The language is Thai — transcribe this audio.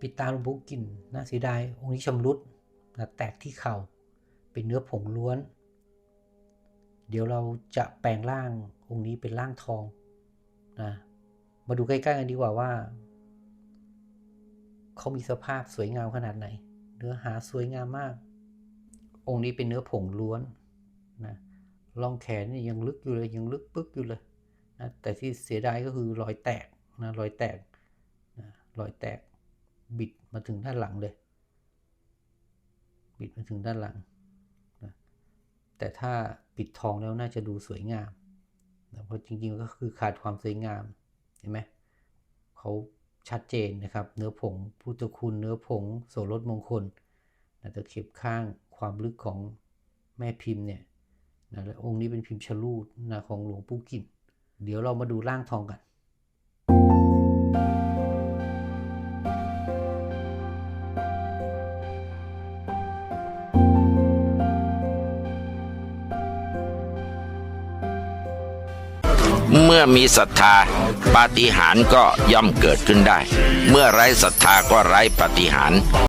ปิดตาหลวงปู่กินน่าเสียดายองค์นี้ชำรุดนะแตกที่เข่าเป็นเนื้อผงล้วน เดี๋ยวเราจะแปลงร่างองค์นี้เป็นร่างทองนะมาดูใกล้ๆกันดีกว่าว่าเขามีสภาพสวยงามขนาดไหน เนื้อหาสวยงามมาก องค์นี้เป็นเนื้อผงล้วนนะรองแขนนี่ยังลึกอยู่เลยยังลึกปึ๊กอยู่เลยนะแต่ที่เสียดายก็คือรอยแตกนะรอยแตกนะรอยแตก บิดมาถึงด้านหลังเลย บิดมาถึงด้านหลังนะแต่ถ้าปิดทองแล้วน่าจะดูสวยงามนะเพราะจริงๆก็คือขาดความสวยงามเห็นไหมเขาชัดเจนนะครับ เนื้อผงพุทธคุณเนื้อผงโสรถมงคลนะตะเข็บข้างความลึกของแม่พิมพ์เนี่ยนะและองค์นี้เป็นพิมพ์ชลูดนะของหลวงปู่กิน เดี๋ยวเรามาดูร่างทองกัน เมื่อมีศรัทธาปาฏิหาริย์ก็ย่อมเกิดขึ้นได้ เมื่อไร้ศรัทธาก็ไร้ปาฏิหาริย์